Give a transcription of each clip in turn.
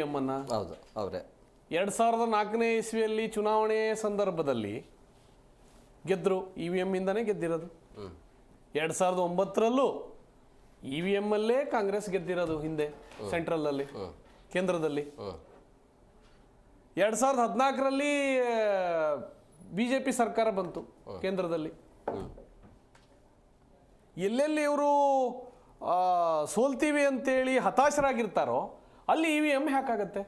M ಅನ್ನ ಹೌದು ಅವರೇ. ಎರಡ್ ಸಾವಿರದ ನಾಲ್ಕನೇ ಇಸ್ವಿಯಲ್ಲಿ ಚುನಾವಣೆ ಸಂದರ್ಭದಲ್ಲಿ ಗೆದ್ದರು ಇ ವಿ ಎಂ ಇಂದಾನೇ ಗೆದ್ದಿರೋದು. ಎರಡ್ ಸಾವಿರದ ಒಂಬತ್ತರಲ್ಲೂ ಇ ವಿ ಎಂ ಅಲ್ಲೇ ಕಾಂಗ್ರೆಸ್ ಗೆದ್ದಿರೋದು ಹಿಂದೆ ಸೆಂಟ್ರಲ್ ಅಲ್ಲಿ ಕೇಂದ್ರದಲ್ಲಿ. ಎರಡ್ ಸಾವಿರದ ಹದಿನಾಲ್ಕರಲ್ಲಿ ಬಿಜೆಪಿ ಸರ್ಕಾರ ಬಂತು ಕೇಂದ್ರದಲ್ಲಿ. ಎಲ್ಲೆಲ್ಲಿ ಇವರು ಸೋಲ್ತೀವಿ ಅಂತೇಳಿ ಹತಾಶರಾಗಿರ್ತಾರೋ ಅಲ್ಲಿ ಇ ವಿ ಎಂ ಹ್ಯಾಕಾಗತ್ತೆ.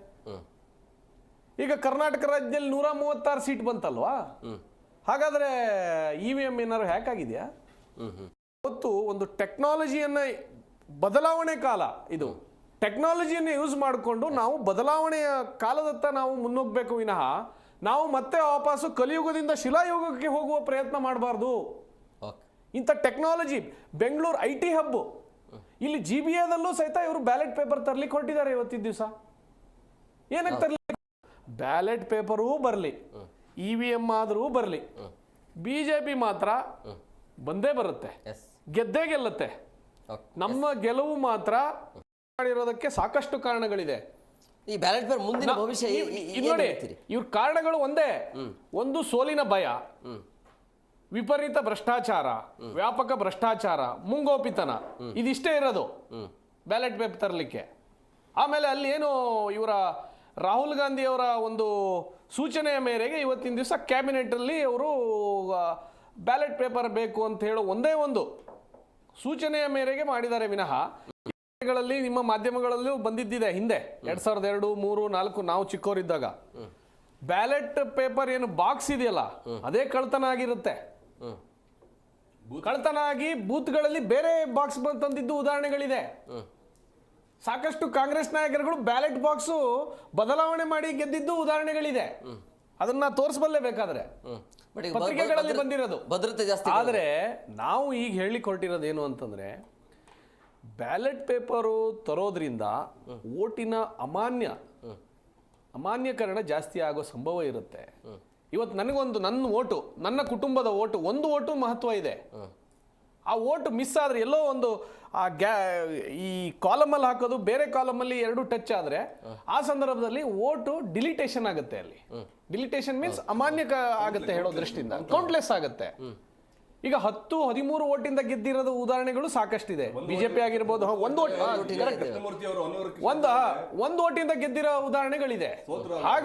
ಈಗ ಕರ್ನಾಟಕ ರಾಜ್ಯದಲ್ಲಿ ನೂರ ಮೂವತ್ತಾರು ಸೀಟ್ ಬಂತಲ್ವಾ? ಹಾಗಾದ್ರೆ ಇ ವಿ ಎಂ ಏನಾದ್ರು ಹ್ಯಾಕ್ ಆಗಿದೆಯಾ ಇವತ್ತು ಒಂದು ಟೆಕ್ನಾಲಜಿಯನ್ನು ಬದಲಾವಣೆ ಕಾಲ ಇದು. ಟೆಕ್ನಾಲಜಿಯನ್ನು ಯೂಸ್ ಮಾಡಿಕೊಂಡು ನಾವು ಬದಲಾವಣೆಯ ಕಾಲದತ್ತ ನಾವು ಮುನ್ನುಗ್ಗಬೇಕು ವಿನಃ ನಾವು ಮತ್ತೆ ವಾಪಸ್ಸು ಕಲಿಯುಗದಿಂದ ಶಿಲಾಯುಗಕ್ಕೆ ಹೋಗುವ ಪ್ರಯತ್ನ ಮಾಡಬಾರ್ದು. ಇಂಥ technology Bengaluru I T hub. ಇಲ್ಲಿ ಜಿ ಬಿ ಎದಲ್ಲೂ ಸಹಿತ ಇವರು ಬ್ಯಾಲೆಟ್ ಪೇಪರ್ ತರ್ಲಿಕ್ಕೆ ಹೊರಟಿದ್ದಾರೆ ಇವತ್ತಿನ ದಿವಸ. ಏನಕ್ಕೆ ತರ್ಲಿ ಬ್ಯಾಲೆಟ್ ಪೇಪರೂ ಬರಲಿ ಇ ವಿ ಎಂ ಆದರೂ ಬರಲಿ. ಬಿ ಜೆ ಪಿ ಮಾತ್ರ ಬಂದೇ ಬರುತ್ತೆ. ಗೆದ್ದೇ ಗೆಲ್ಲುತ್ತೆ. ನಮ್ಮ ಗೆಲುವು ಮಾತ್ರ ಮಾಡಿರೋದಕ್ಕೆ ಸಾಕಷ್ಟು ಕಾರಣಗಳಿದೆ. ಈ ಬ್ಯಾಲೆಟ್ ಪೇಪರ್ ಮುಂದಿನ ಭವಿಷ್ಯ ನೋಡಿ ಇವ್ರ ಕಾರಣಗಳು ಒಂದೇ. ಒಂದು ಸೋಲಿನ ಭಯ. ವಿಪರೀತ ಭ್ರಷ್ಟಾಚಾರ ವ್ಯಾಪಕ ಭ್ರಷ್ಟಾಚಾರ ಮುಂಗೋಪಿತನ ಇದಿಷ್ಟೇ ಇರೋದು. ಬ್ಯಾಲೆಟ್ ಪೇಪರ್ ತರಲಿಕ್ಕೆ. ಆಮೇಲೆ ಅಲ್ಲಿ ಏನು ಇವರ ರಾಹುಲ್ ಗಾಂಧಿಯವರ ಒಂದು ಸೂಚನೆಯ ಮೇರೆಗೆ ಇವತ್ತಿನ ದಿವಸ ಕ್ಯಾಬಿನೆಟಲ್ಲಿ ಅವರು ಬ್ಯಾಲೆಟ್ ಪೇಪರ್ ಬೇಕು ಅಂತ ಹೇಳೋ ಒಂದೇ ಒಂದು ಸೂಚನೆಯ ಮೇರೆಗೆ ಮಾಡಿದ್ದಾರೆ ವಿನಃ. ಗಳಲ್ಲಿ ನಿಮ್ಮ ಮಾಧ್ಯಮಗಳಲ್ಲೂ ಬಂದಿದ್ದಿದೆ ಹಿಂದೆ. ಎರಡ್ ಸಾವಿರದ ಎರಡು ಮೂರು ನಾಲ್ಕು ನಾವು ಚಿಕ್ಕವರಿದ್ದಾಗ ಬ್ಯಾಲೆಟ್ ಪೇಪರ್ ಏನು ಬಾಕ್ಸ್ ಇದೆಯಲ್ಲ ಅದೇ ಕಳ್ತನ ಆಗಿರುತ್ತೆ. ಕಳ್ತನ ಆಗಿ ಬೂತ್ಗಳಲ್ಲಿ ಬೇರೆ ಬಾಕ್ಸ್ ತಂದಿದ್ದು ಉದಾಹರಣೆಗಳಿದೆ. ಸಾಕಷ್ಟು ಕಾಂಗ್ರೆಸ್ ನಾಯಕರುಗಳು ಬ್ಯಾಲೆಟ್ ಬಾಕ್ಸು ಬದಲಾವಣೆ ಮಾಡಿ ಗೆದ್ದಿದ್ದು ಉದಾಹರಣೆಗಳಿದೆ. ಅದನ್ನ ತೋರಿಸಬಲ್ಲೆ ಬೇಕಾದ್ರೆ ಪತ್ರಿಕೆಗಳಲ್ಲಿ ಬಂದಿರೋದು. ಭದ್ರತೆ ಜಾಸ್ತಿ ಆದರೆ ನಾವು ಈಗ ಹೇಳಿಕ್ ಹೊರಟಿರೋದು ಏನು ಅಂತಂದ್ರೆ ಬ್ಯಾಲೆಟ್ ಪೇಪರು ತರೋದ್ರಿಂದ ಓಟಿನ ಅಮಾನ್ಯ ಅಮಾನ್ಯಕರಣ ಜಾಸ್ತಿ ಆಗೋ ಸಂಭವ ಇರುತ್ತೆ. ಇವತ್ತು ನನಗೊಂದು ನನ್ನ ಓಟು ನನ್ನ ಕುಟುಂಬದ ಓಟು ಒಂದು ಓಟು ಮಹತ್ವ ಇದೆ. ಆ ಓಟು ಮಿಸ್ ಆದರೆ ಎಲ್ಲೋ ಒಂದು ಆ ಗ್ಯಾ ಈ ಕಾಲಮಲ್ಲಿ ಹಾಕೋದು ಬೇರೆ ಕಾಲಮಲ್ಲಿ ಎರಡು ಟಚ್ ಆದರೆ ಆ ಸಂದರ್ಭದಲ್ಲಿ ಓಟು ಡಿಲಿಟೇಷನ್ ಆಗುತ್ತೆ ಅಲ್ಲಿ. ಡಿಲಿಟೇಷನ್ ಮೀನ್ಸ್ ಅಮಾನ್ಯ ಆಗುತ್ತೆ ಹೇಳೋ ದೃಷ್ಟಿಯಿಂದ. ಕೌಂಟ್ಲೆಸ್ ಆಗುತ್ತೆ. ಈಗ ಹತ್ತು ಹದಿಮೂರು ಓಟಿಂದ ಗೆದ್ದಿರೋದು ಉದಾಹರಣೆಗಳು ಸಾಕಷ್ಟಿದೆ. ಬಿಜೆಪಿ ಆಗಿರ್ಬೋದು ಒಂದು ಓಟ್ ಒಂದು ಅವರು ಅನೂರು ಒಂದು ಓಟಿಂದ ಗೆದ್ದಿರೋ ಉದಾಹರಣೆಗಳಿದೆ. ಹಾಗ